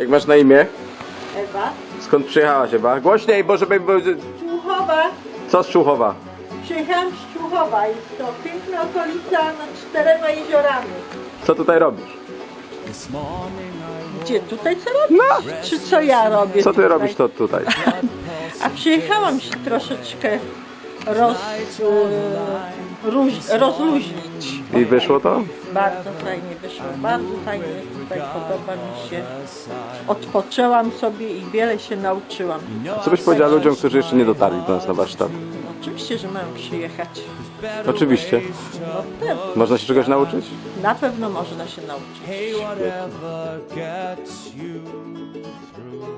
Jak masz na imię? Ewa. Skąd przyjechałaś Ewa? Głośniej, bo żeby... Człuchowa. Co z Czuchowa? Przyjechałam z Człuchowa. Jest to piękna okolica nad czterema jeziorami. Co tutaj robisz? Gdzie? Tutaj co robisz? Czy co ja robię No. Co ty tutaj? robisz to tutaj? A przyjechałam się troszeczkę roz, e, róż, rozluźnić. I wyszło to? Bardzo fajnie wyszło, bardzo fajnie tutaj podoba mi się. Odpoczęłam sobie i wiele się nauczyłam. Co byś powiedziała ludziom, którzy jeszcze nie dotarli do nas na warsztat? Oczywiście, że mają przyjechać. Oczywiście. No pewnie. Można się czegoś nauczyć? Na pewno można się nauczyć. whatever gets you through.